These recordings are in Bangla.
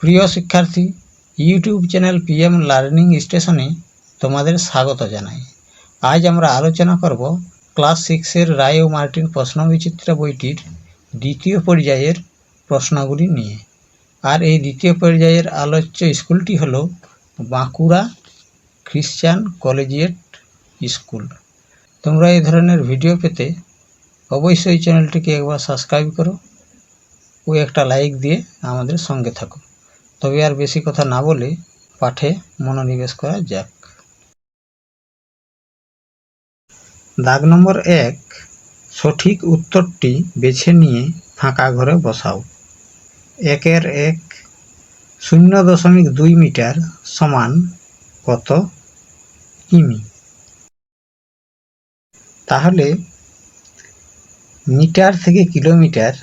প্রিয় শিক্ষার্থী ইউটিউব চ্যানেল পিএম লার্নিং স্টেশনে তোমাদের স্বাগত জানাই। আজ আমরা আলোচনা করব ক্লাস সিক্সের রায় ও মার্টিন প্রশ্নবিচিত্র বইটির দ্বিতীয় পর্যায়ের প্রশ্নগুলি নিয়ে। আর এই দ্বিতীয় পর্যায়ের আলোচ্য স্কুলটি হল বাঁকুড়া খ্রিশ্চান কলেজিয়েট স্কুল। তোমরা এই ধরনের ভিডিও পেতে অবশ্যই চ্যানেলটিকে একবার সাবস্ক্রাইব করো ও একটা লাইক দিয়ে আমাদের সঙ্গে থাকো। তবে আর বেশি কথা না বলে পাঠে মনোনিবেশ করা যাক। দাগ নম্বর এক, সঠিক উত্তরটি বেছে নিয়ে ফাঁকা ঘরে বসাও। একের এক, শূন্য দশমিক দুই মিটার সমান কত কিমি? তাহলে মিটার থেকে কিলোমিটার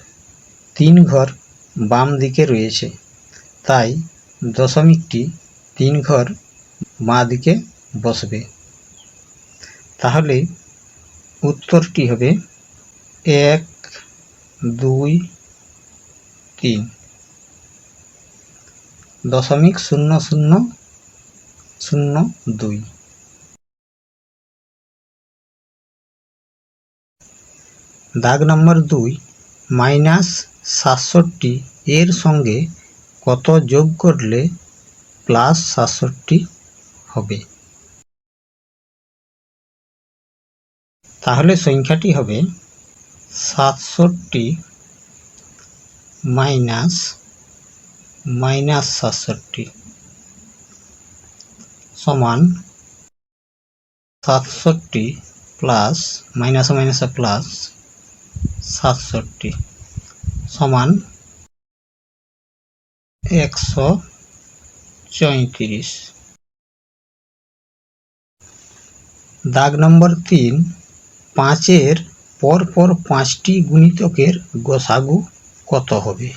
তিন ঘর বাম দিকে রয়েছে। তাই দশমিকটি তিন ঘর মা দিকে বসবে। তাহলে উত্তরটি হবে এক, দুই, তিন। দশমিক শূন্য শূন্য শূন্য দুই। দাগ নম্বর দুই, মাইনাস সাতষট্টি এর সঙ্গে কত যোগ করলে প্লাস সাতষট্টি হবে? তাহলে সংখ্যাটি হবে সাতষট্টি মাইনাস মাইনাস সাতষট্টি সমান সাতষট্টি প্লাস মাইনাস মাইনাস প্লাস সাতষট্টি সমান একশো চৈত্রিশ। দাগ নম্বর তিন, পাঁচের পর পর পাঁচটি গুণিতকের গোসাগু কত হবে?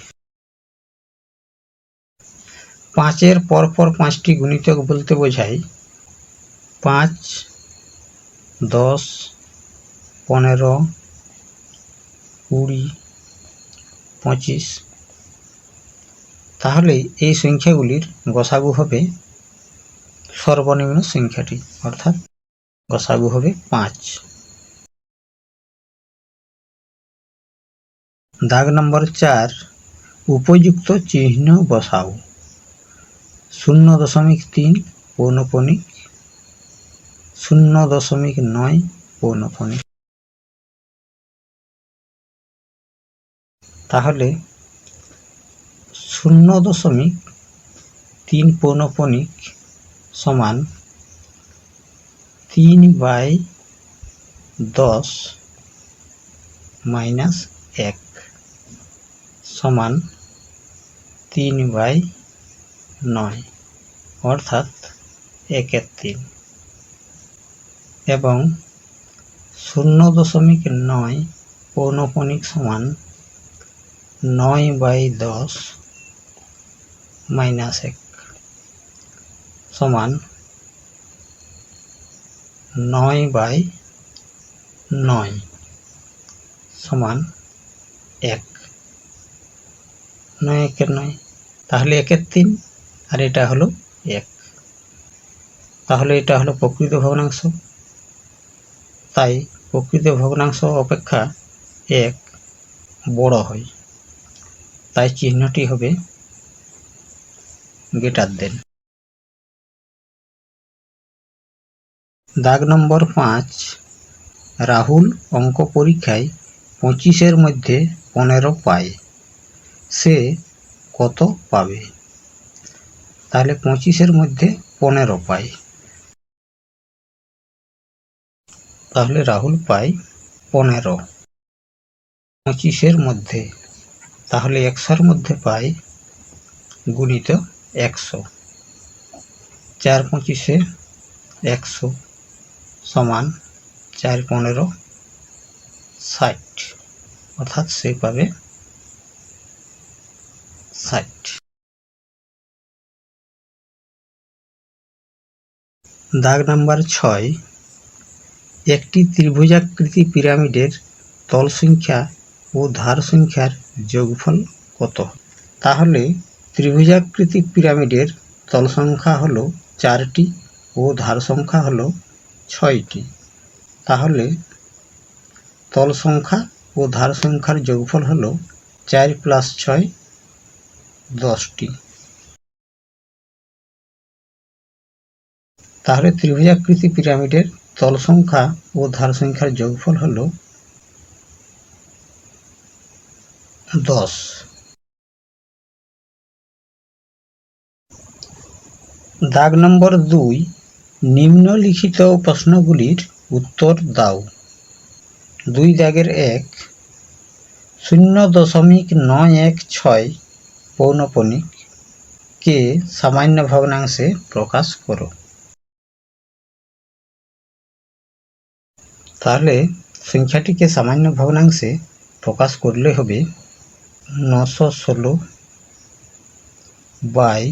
পাঁচের পর পর পাঁচটি গুণিতক বলতে বোঝায় পাঁচ, দশ, পনেরো, কুড়ি, পঁচিশ তাহলে এই সংখ্যাগুলির গসাগু হবে সর্বনিম্ন সংখ্যাটি, অর্থাৎ গসাগু হবে পাঁচ। দাগ নম্বর চার, উপযুক্ত চিহ্ন বসাও। শূন্য দশমিক তিন পৌনপণিক শূন্য দশমিক নয় পৌনপণিক তাহলে শূন্য দশমিক তিন পৌনপণিক সমান তিন বাই দশ মাইনাস এক সমান তিন বাই নয়, অর্থাৎ একের তিন। এবং শূন্য দশমিক নয় পৌনপণিক সমান নয় বাই দশ মাইনাস এক সমান নয় বাই নয় সমান এক। নয় একের নয়। তাহলে একের তিন, আর এটা হলো এক। তাহলে এটা হলো প্রকৃত ভগ্নাংশ। তাই প্রকৃত ভগ্নাংশ অপেক্ষা এক বড় হয়। তাই চিহ্নটি হবে গেটার দেন। দাগ নম্বর পাঁচ, রাহুল অঙ্ক পরীক্ষায় পঁচিশের মধ্যে পনেরো পায়। সে কত পাবে? তাহলে পঁচিশের মধ্যে পনেরো পায়। তাহলে রাহুল পায় পনেরো। পঁচিশের মধ্যে, তাহলে একশোর মধ্যে পায় গুণিত একশো। চার পঁচিশে একশো সমান চার পনেরো ষাট। অর্থাৎ সে পাবে ষাট। দাগ নাম্বার ছয়, একটি ত্রিভুজাকৃতি পিরামিডের তল সংখ্যা ও ধার সংখ্যার যোগফল কত? তাহলে ত্রিভুজাকৃতি পিরামিডের তল সংখ্যা হল চারটি ও ধার সংখ্যা হল ছয়টি। তাহলে তল সংখ্যা ও ধার সংখ্যার যোগফল হল চার প্লাস ছয়, দশটি। তাহলে ত্রিভুজাকৃতি পিরামিডের তল সংখ্যা ও ধার সংখ্যার যোগফল হল দশ। দাগ নম্বর দুই, নিম্নলিখিত প্রশ্নগুলির উত্তর দাও। দুই দাগের এক, শূন্য দশমিক নয় এক ছয় পৌনপণিক কে সামান্য ভগ্নাংশে প্রকাশ করো। তাহলে সংখ্যাটিকে সামান্য ভগ্নাংশে প্রকাশ করলে হবে নশো ষোলো বাই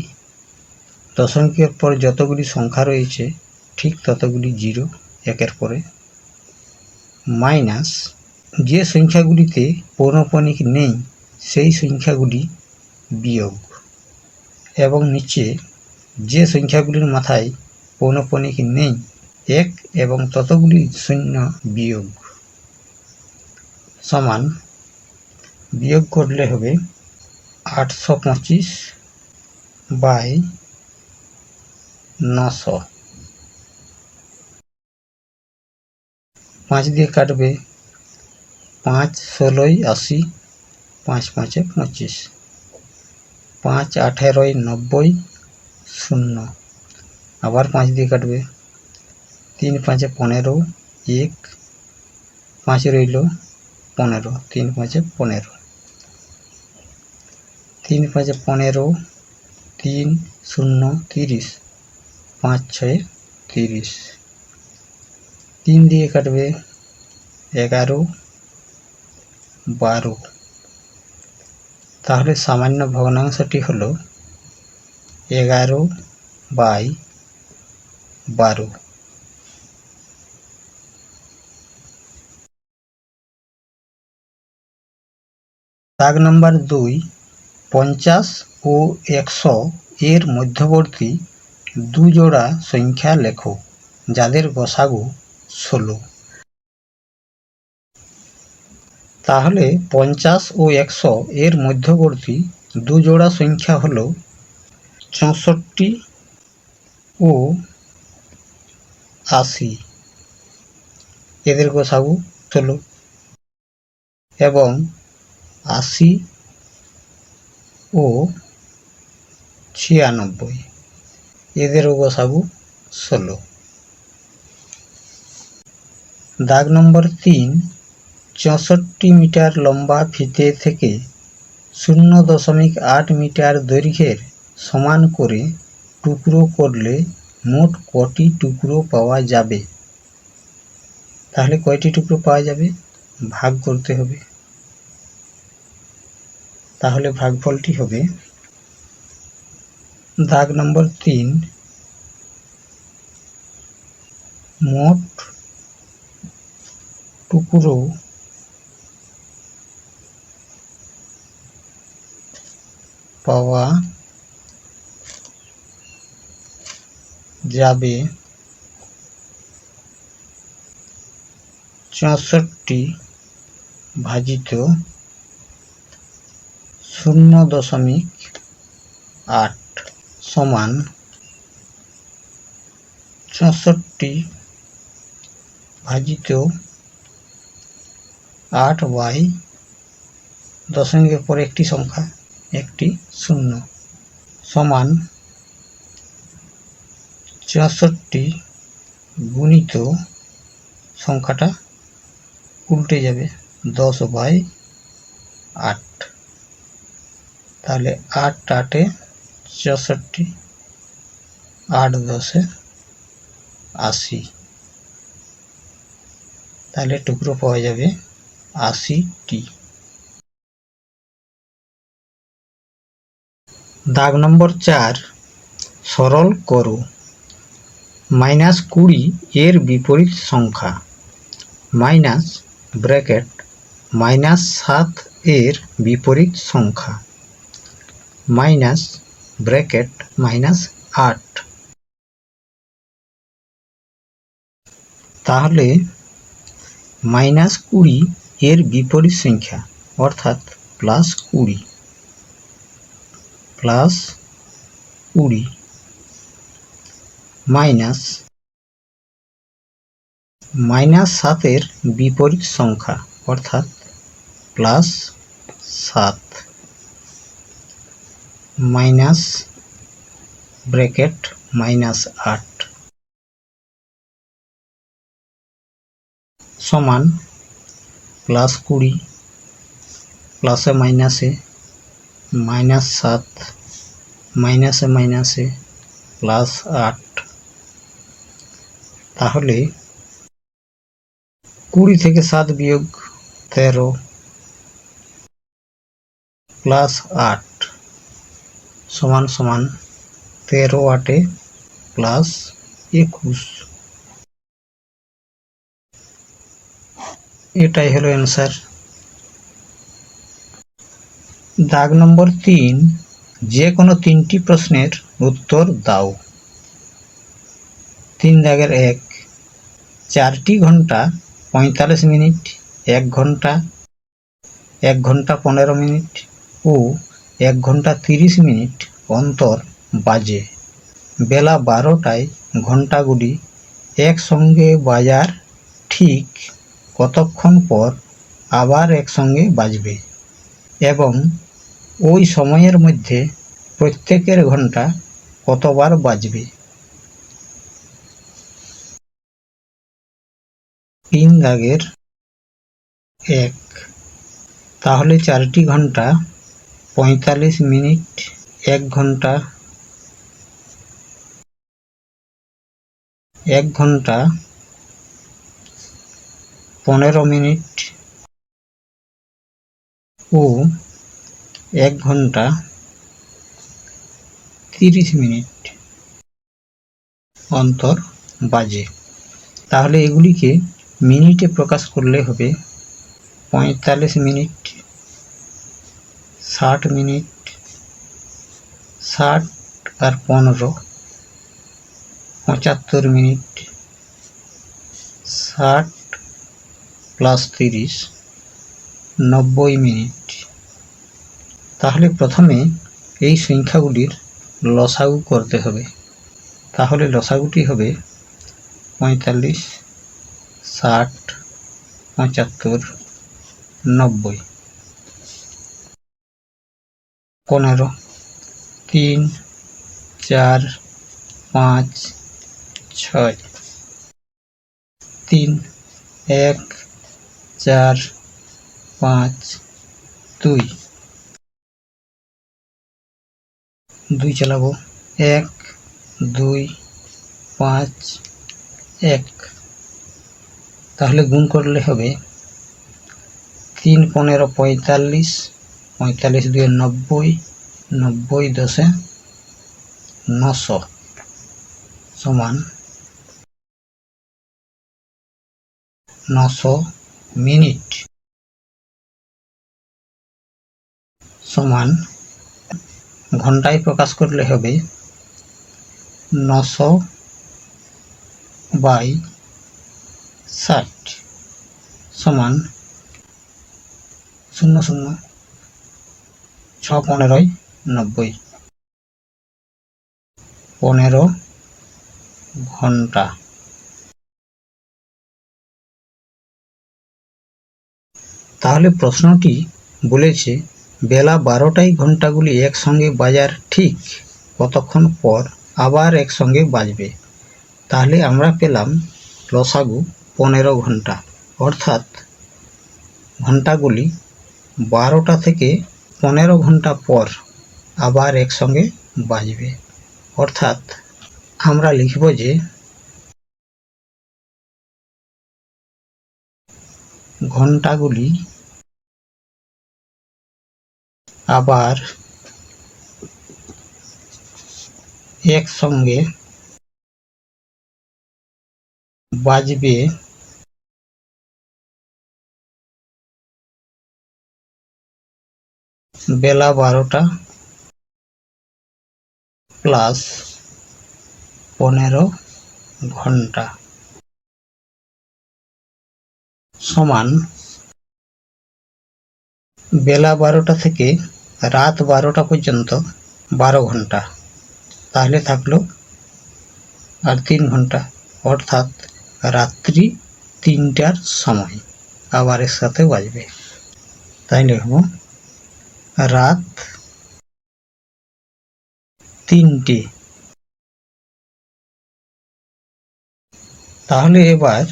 দশমিকের পর যতগুলি সংখ্যা রয়েছে, ঠিক ততগুলি জিরো, একের পরে। মাইনাস যে সংখ্যাগুলিতে পৌনপণিক নেই, সেই সংখ্যাগুলি বিয়োগ। এবং নিচে যে সংখ্যাগুলির মাথায় পৌনপণিক নেই, এক এবং ততগুলি শূন্য বিয়োগ। সমান বিয়োগ করলে হবে আটশো পঁচিশ বাই নশো পাঁচ দিয়ে কাটবে পাঁচ, ষোলোই আশি, পাঁচ, পাঁচে পঁচিশ। পাঁচ, আঠেরোই নব্বই, শূন্য। আবার পাঁচ দিয়ে কাটবে তিন, পাঁচে পনেরো, এক, পাঁচ রইল পনেরো, তিন, পাঁচে পনেরো। তিন, পাঁচে পনেরো, তিন, শূন্য, তিরিশ। পাঁচ, ছয়ে, তিরিশ। তিন দিয়ে কাটবে এগারো, বারো। তাহলে সামান্য ভগ্নাংশটি হল এগারো বাই বারো। দাগ নম্বর দুই, পঞ্চাশ ও একশো এর মধ্যবর্তী দুজোড়া সংখ্যা লেখো, যাদের গসাগু ষোলো। তাহলে পঞ্চাশ ও একশো এর মধ্যবর্তী দুজোড়া সংখ্যা হল চৌষট্টি ও আশি। এদের গোসাগু ষোলো এবং আশি ও ছিয়ানব্বই। এদেরও গোসাগু ষোলো। দাগ নম্বর তিন, চৌষট্টি মিটার লম্বা ফিতে থেকে শূন্য দশমিক আট মিটার দৈর্ঘ্যের সমান করে টুকরো করলে মোট কটি টুকরো পাওয়া যাবে? তাহলে কয়টি টুকরো পাওয়া যাবে? ভাগ করতে হবে। তাহলে ভাগফলটি হবে দাগ নম্বর তিন। মোট টুকরো পাওয়া যাবে চৌষট্টি ভাজিত শূন্য দশমিক আট। সমান চৌষট্টি ভাজিত আট বাই দশমিকের পরে একটি সংখ্যা, একটি শূন্য সমান চৌষট্টি গুণিত সংখ্যাটা উল্টে যাবে দশ বাই আট। তাহলে আট আটে চৌষট্টি, আট দশে আশি। তাহলে টুকরো পাওয়া যাবে আশিটি। দাগ নম্বর চার, সরল করো। মাইনাস কুড়ি এর বিপরীত সংখ্যা। মাইনাস ব্র্যাকেট মাইনাস সাত এর বিপরীত সংখ্যা। মাইনাস ব্র্যাকেট মাইনাস আট। তাহলে মাইনাস কুড়ি এর বিপরীত সংখ্যা, অর্থাৎ প্লাস কুড়ি প্লাস কুড়ি, মাইনাস মাইনাস সাতের বিপরীত সংখ্যা, অর্থাৎ প্লাস সাত। মাইনাস ব্র্যাকেট মাইনাস আট সমান প্লাস কুড়ি প্লাসে মাইনাসে মাইনাস সাত, মাইনাসে মাইনাসে প্লাস আট। তাহলে কুড়ি থেকে সাত বিয়োগ তেরো প্লাস আট। সমান সমান তেরো আটে প্লাস একুশ। এটাই হলো অ্যান্সার দাগ নম্বর তিন, যে কোনো তিনটি প্রশ্নের উত্তর দাও। তিন দাগের এক, চারটি ঘণ্টা পঁয়তাল্লিশ মিনিট, এক ঘণ্টা এক ঘণ্টা পনেরো মিনিট ও এক ঘণ্টা তিরিশ মিনিট অন্তর বাজে। বেলা বারোটায় ঘন্টাগুলি একসঙ্গে বাজার ঠিক কতক্ষণ পর আবার একসঙ্গে বাজবে এবং ওই সময়ের মধ্যে প্রত্যেকের ঘণ্টা কতবার বাজবে? তিন দাগের এক। তাহলে চারটি ঘণ্টা পঁয়তাল্লিশ মিনিট এক ঘণ্টা এক ঘণ্টা পনেরো মিনিট ও এক ঘণ্টা তিরিশ মিনিট অন্তর বাজে। তাহলে এগুলিকে মিনিটে প্রকাশ করলে হবে পঁয়তাল্লিশ মিনিট ষাট মিনিট, ষাট আর পনেরো, পঁচাত্তর মিনিট, ষাট প্লাস তিরিশ, নব্বই মিনিট। তাহলে প্রথমে এই সংখ্যাগুলির লসাগু করতে হবে। তাহলে লসাগুটি হবে পঁয়তাল্লিশ, ষাট, পঁচাত্তর, নব্বই। পনেরো। তিন, চার, পাঁচ, ছয়। তিন, এক, চার, পাঁচ, দুই। দুই চালাবো। এক, দুই, পাঁচ, এক। তাহলে গুণ করলে হবে তিন পনেরো পঁয়তাল্লিশ। পঁয়তাল্লিশ দুয়ে নব্বই নব্বই দশে নশো সমান নশো মিনিট সমান ঘন্টায় প্রকাশ করলে হবে নশো বাই ষাট সমান শূন্য শূন্য। ছ পনেরোই নব্বই। পনেরো ঘণ্টা। তাহলে প্রশ্নটি বলেছে, বেলা বারোটায় ঘন্টাগুলি একসঙ্গে বাজার ঠিক কতক্ষণ পর আবার একসঙ্গে বাজবে? তাহলে আমরা পেলাম লসাগু পনেরো ঘণ্টা অর্থাৎ ঘন্টাগুলি বারোটা থেকে পনেরো ঘণ্টা পর আবার একসঙ্গে বাজবে। অর্থাৎ আমরা লিখব যে ঘন্টাগুলি আবার একসঙ্গে বাজবে বেলা বারোটা প্লাস পনেরো ঘণ্টা সমান বেলা বারোটা থেকে রাত বারোটা পর্যন্ত বারো ঘণ্টা। তাহলে থাকল আর তিন ঘণ্টা, অর্থাৎ রাত্রি তিনটার সময়। আবার এর সাথে বাজবে। তাই লিখব রাত তিনটে। তাহলে এবার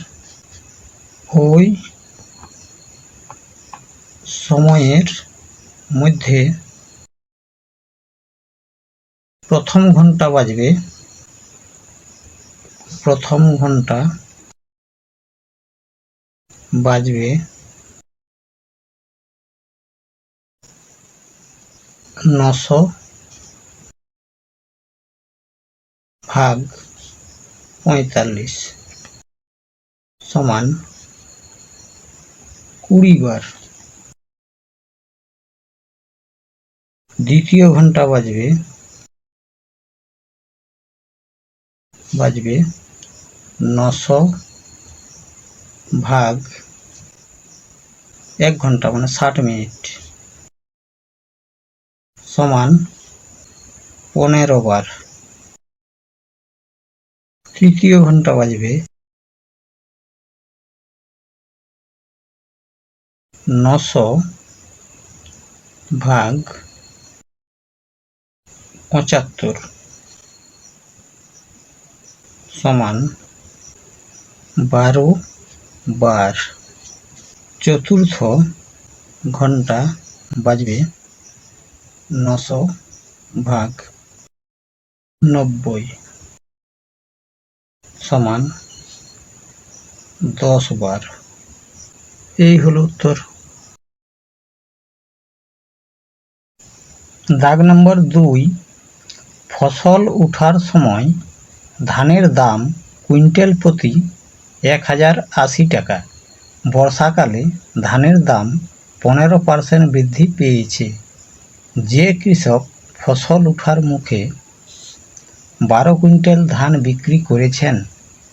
ওই সময়ের মধ্যে প্রথম ঘণ্টা বাজবে। প্রথম ঘণ্টা বাজবে নশো ভাগ পঁয়তাল্লিশ সমান কুড়ি বার। দ্বিতীয় ঘণ্টা বাজবে। বাজবে নশো ভাগ এক ঘণ্টা মানে ষাট মিনিট। সমান পনেরো বার। তৃতীয় ঘণ্টা বাজবে। নশো ভাগ পঁচাত্তর সমান বারো বার। চতুর্থ ঘণ্টা বাজবে। নশো ভাগ নব্বই সমান দশ বার। এই হলো উত্তর। দাগ নম্বর দুই, ফসল উঠার সময় ধানের দাম কুইন্টাল প্রতি এক হাজার আশি টাকা। বর্ষাকালে ধানের দাম পনেরো পার্সেন্ট বৃদ্ধি পেয়েছে। যে কৃষক ফসল উঠার মুখে বারো কুইন্টাল ধান বিক্রি করেছেন,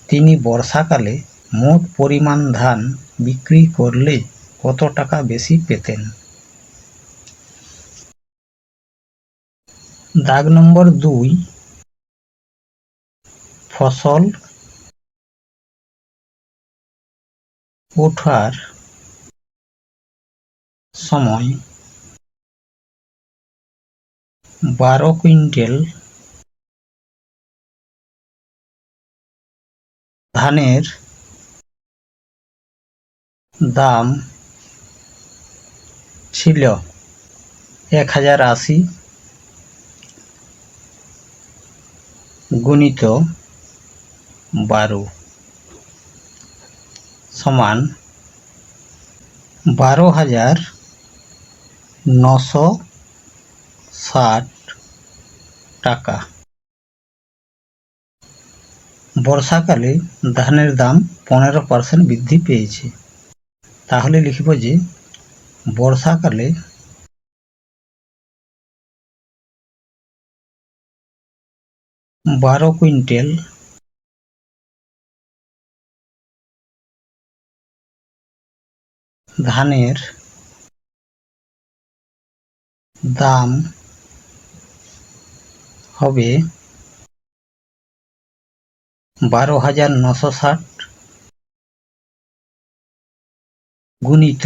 তিনি বর্ষাকালে মোট পরিমাণ ধান বিক্রি করলে কত টাকা বেশি পেতেন? দাগ নম্বর দুই, ফসল ওঠার সময় বারো কুইন্টাল ধানের দাম ছিল এক হাজার আশি গুণিত বারো সমান বারো হাজার নশো ষাট টাকা। বর্ষাকালে ধানের দাম পনেরো পার্সেন্ট বৃদ্ধি পেয়েছে। তাহলে লিখব যে, বর্ষাকালে বারো কুইন্টাল ধানের দাম হবে বারো হাজার নশো ষাট গুণিত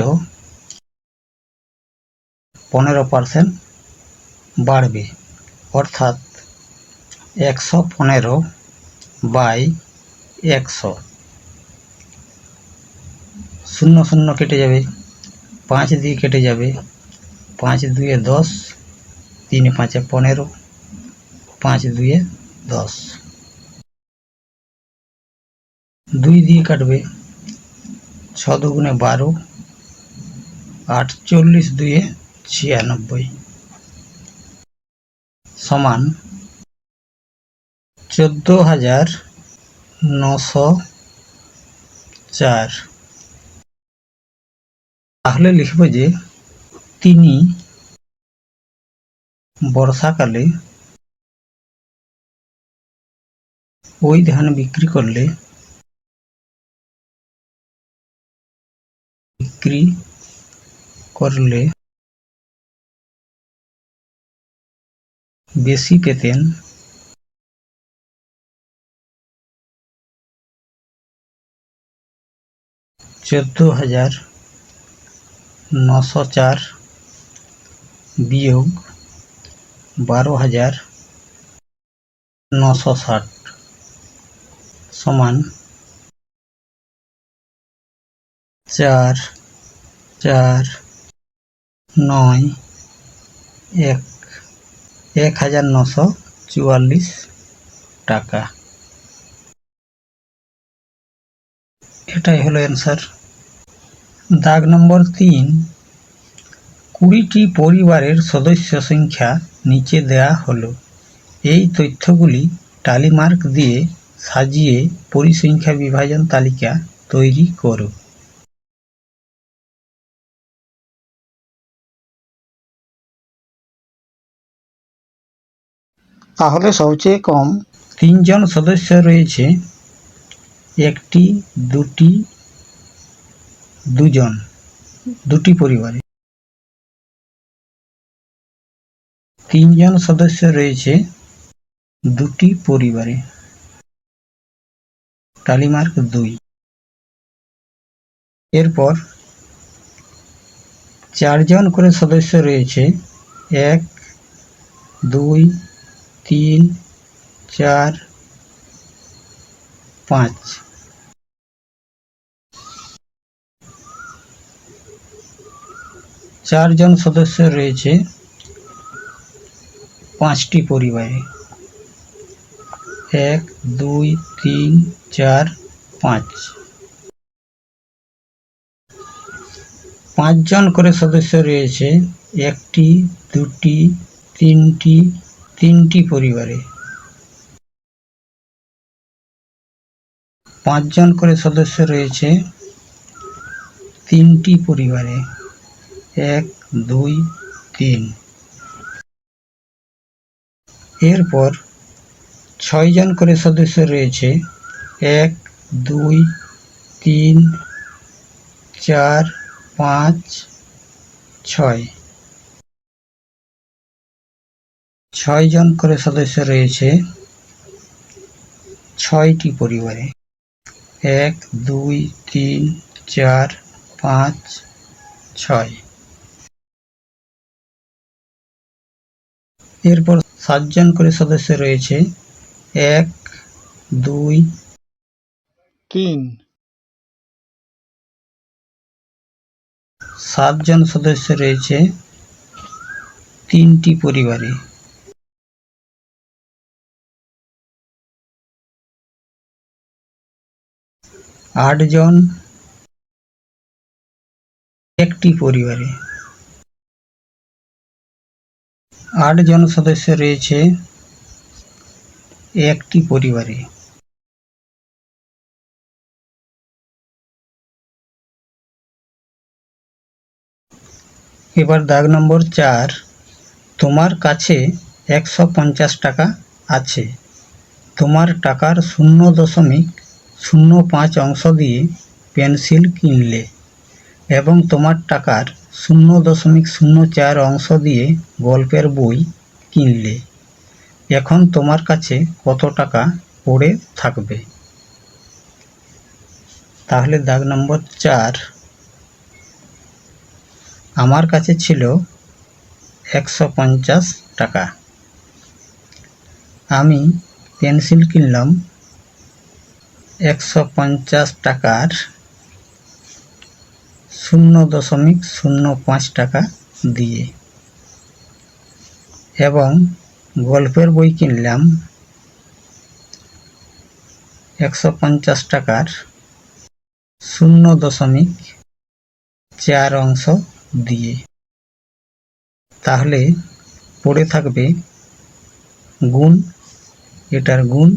পনেরো পার্সেন্ট বাড়বে। অর্থাৎ একশো পনেরো বাই একশো। শূন্য শূন্য কেটে যাবে, পাঁচ দিয়ে কেটে যাবে, পাঁচ দুয়ে দশ, তিন পাঁচে পনেরো। পাঁচ, দুয়ে দশ। দুই দিয়ে কাটবে ছ দুগুণে বারো। আটচল্লিশ দুয়ে ছিয়ানব্বই। সমান চোদ্দ হাজার নশো চার। তাহলে লিখব যে তিনি বর্ষাকালে ওই ধান বিক্রি করলে বিক্রি করলে বেশি পেতেন। চোদ্দ হাজার নশো চার বিয়োগ বারো হাজার নশো ষাট। সমান চার চার, নয়, এক এক হাজার নশো চুয়াল্লিশ টাকা। এটাই হলো অ্যান্সার দাগ নম্বর তিন, কুড়িটি পরিবারের সদস্য সংখ্যা নিচে দেয়া হলো। এই তথ্যগুলি টালিমার্ক দিয়ে সাজিয়ে পরিসংখ্যা বিভাজন তালিকা তৈরি করো। তাহলে সবচেয়ে কম তিনজন সদস্য রয়েছে একটি দুটি দুজন দুটি পরিবারে। তিনজন সদস্য রয়েছে দুটি পরিবারে। টালিমার্ক দুই। এরপর চারজন করে সদস্য রয়েছে। এক, দুই, তিন, চার, পাঁচ। চারজন সদস্য রয়েছে পাঁচটি পরিবারে। এক, দুই, তিন, চার, পাঁচ। পাঁচজন করে সদস্য রয়েছে, একটি, দুটি, তিনটি তিনটি পরিবারে। পাঁচজন করে সদস্য রয়েছে, তিনটি পরিবারে। এক, দুই, তিন। এরপর ছয়জন করে সদস্য রয়েছে। এক, দুই, তিন, চার, পাঁচ, ছয়। ছয়জন করে সদস্য রয়েছে ছয়টি পরিবারে। এক, দুই, তিন, চার, পাঁচ, ছয়। এরপর সাতজন করে সদস্য রয়েছে এক দুই। তিন। সাতজন সদস্য রয়েছে তিনটি পরিবারে। আটজন একটি পরিবারে। আটজন সদস্য রয়েছে একটি পরিবারে। এবার দাগ নম্বর চার, তোমার কাছে একশো পঞ্চাশ টাকা আছে। তোমার টাকার শূন্য দশমিক শূন্য পাঁচ অংশ দিয়ে পেন্সিল কিনলে এবং তোমার টাকার শূন্য দশমিক শূন্য চার অংশ দিয়ে গল্পের বই কিনলে। এখন তোমার কাছে কত টাকা পড়ে থাকবে? তাহলে দাগ নম্বর চার। আমার কাছে ছিল একশো পঞ্চাশ টাকা। আমি পেন্সিল কিনলাম একশো পঞ্চাশ টাকার শূন্য দশমিক শূন্য পাঁচ টাকা দিয়ে। এবং গল্পের বই কিনলাম। একশো পঞ্চাশ টাকার শূন্য দশমিক চার অংশ দিয়ে। তাহলে পড়ে থাকবে গুণ, এটার গুণ,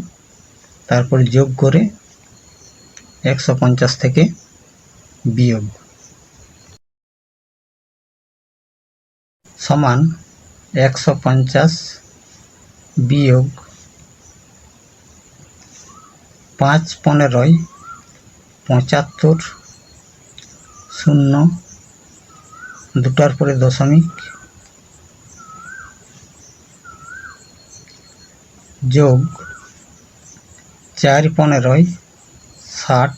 তারপর যোগ করে একশো পঞ্চাশ থেকে বিয়োগ। সমান একশো পঞ্চাশ বিয়োগ পাঁচ পনেরোয় পঁচাত্তর শূন্য দুটার পরে দশমিক যোগ চার পনেরোয় ষাট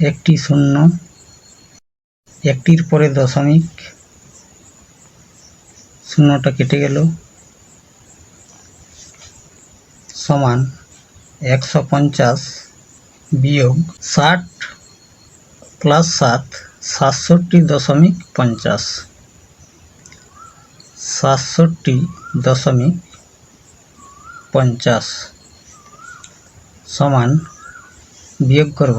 একটি শূন্য একটির পরে দশমিক শূন্যটা কেটে গেল। সমান একশো পঞ্চাশ বিয়োগ ষাট প্লাস সাত, সাতষট্টি দশমিক পঞ্চাশ। সাতষট্টি দশমিক পঞ্চাশ সমান বিয়োগ করব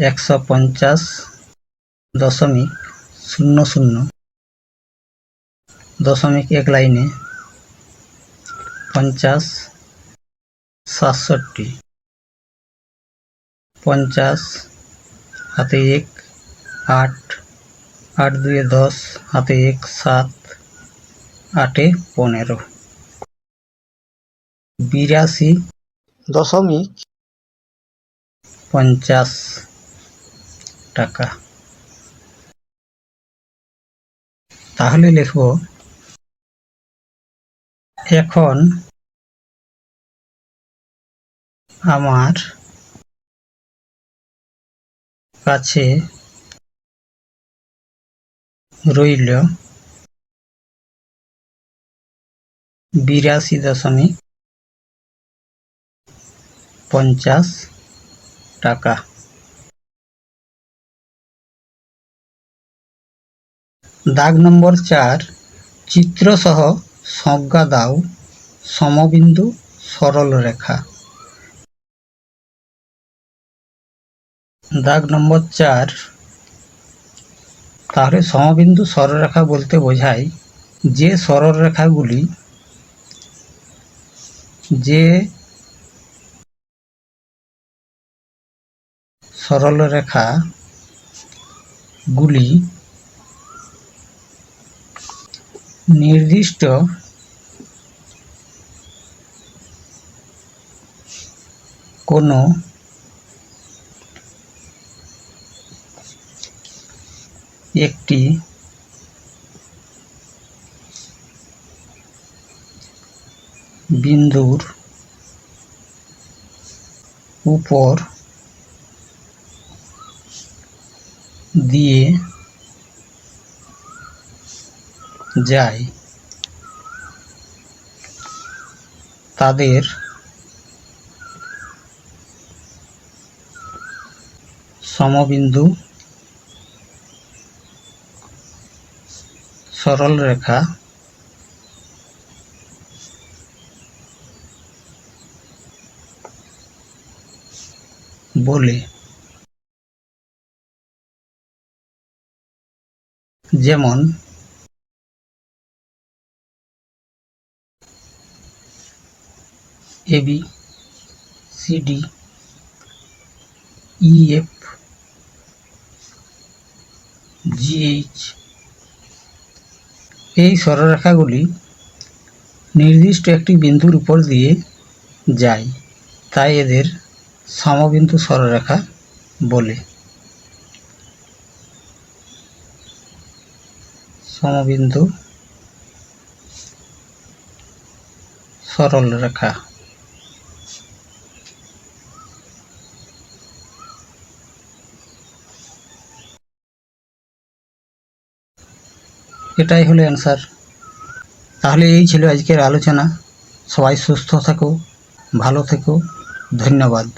একশো পঞ্চাশ দশমিক শূন্য শূন্য দশমিক এক লাইনে পঞ্চাশ সাতষট্টি। পঞ্চাশ হাতে এক আট। আট দুয়ে দশ হাতে এক সাত। আটে পনেরো। বিরাশি দশমিক পঞ্চাশ টাকা। তাহলে লিখব এখন আমার কাছে রইল বিরাশি দশমিক পঞ্চাশ টাকা। দাগ নম্বর চার, চিত্রসহ সংজ্ঞা দাও সমবিন্দু সরল রেখা দাগ নম্বর চার। তাহলে সমবিন্দু সরলরেখা বলতে বোঝায় যে সরলরেখাগুলি যে সরলরেখা গুলি নির্দিষ্ট কোনো একটি বিন্দুর উপর দিয়ে যায়। তাদের সমবিন্দু সরল রেখা। বলে যেমন এবি সিডি ইএফ জিএইচ এই সরলরেখাগুলি নির্দিষ্ট একটি বিন্দুর উপর দিয়ে যায় তাই এদের সমবিন্দু সরলরেখা বলে। সমবিন্দু সরল এটাই হলো অ্যান্সার তাহলে এই ছিল আজকের আলোচনা। সবাই সুস্থ থাকো ভালো থেকো। ধন্যবাদ।